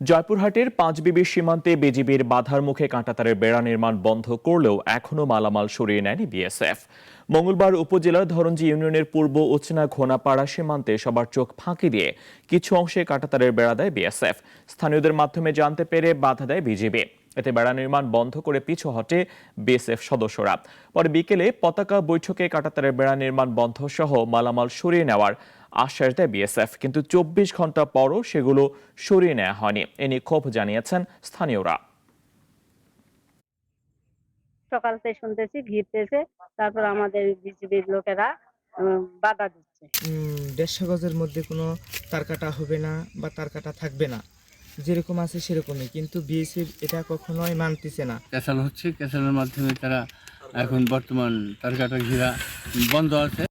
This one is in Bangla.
জয়পুরহাটের পাঁচবিবির সীমান্তে বিজিবির বাধার মুখে কাঁটাতারের বেড়া নির্মাণ বন্ধ করলেও এখনও মালামাল সরিয়ে নেয়নি বিএসএফ। মঙ্গলবার উপজেলার ধরঞ্জি ইউনিয়নের পূর্ব উচনা ঘোনাপাড়া সীমান্তে সবার চোখ ফাঁকি দিয়ে কিছু অংশে কাঁটাতারের বেড়া দেয় বিএসএফ। স্থানীয়দের মাধ্যমে জানতে পেরে বাধা দেয় বিজিবি। এতে বেড়া নির্মাণ বন্ধ করে পিছু হটে বিএসএফ সদস্যরা। পরে বিকেলে পতাকা বৈঠকে কাঁটাতারের বেড়া নির্মাণ বন্ধ সহ মালামাল সরিয়ে নেওয়ার আশ্বাস দেয় বিএসএফ কিন্তু চব্বিশ ঘণ্টা পরও সেগুলো সরিয়ে নেওয়া হয়নি। এ নিয়ে ক্ষোভ জানিয়েছেন স্থানীয়রা। সকাল থেকে শুনতেছি ঘিরতেছে তারপর আমাদের বিজিবির লোকেরা বাধা দিচ্ছে। দেড়শো গজের মধ্যে কোনো তার কাটা হবে না বা তার কাটা থাকবে না। যেরকম আছে সেরকমই কিন্তু বিএসএফ এটা কখনোই মানতেছে না। ক্যাসাল হচ্ছে ক্যাসালের মাধ্যমে তারা এখন বর্তমান তারকাটা ঘিরা বন্ধ আছে।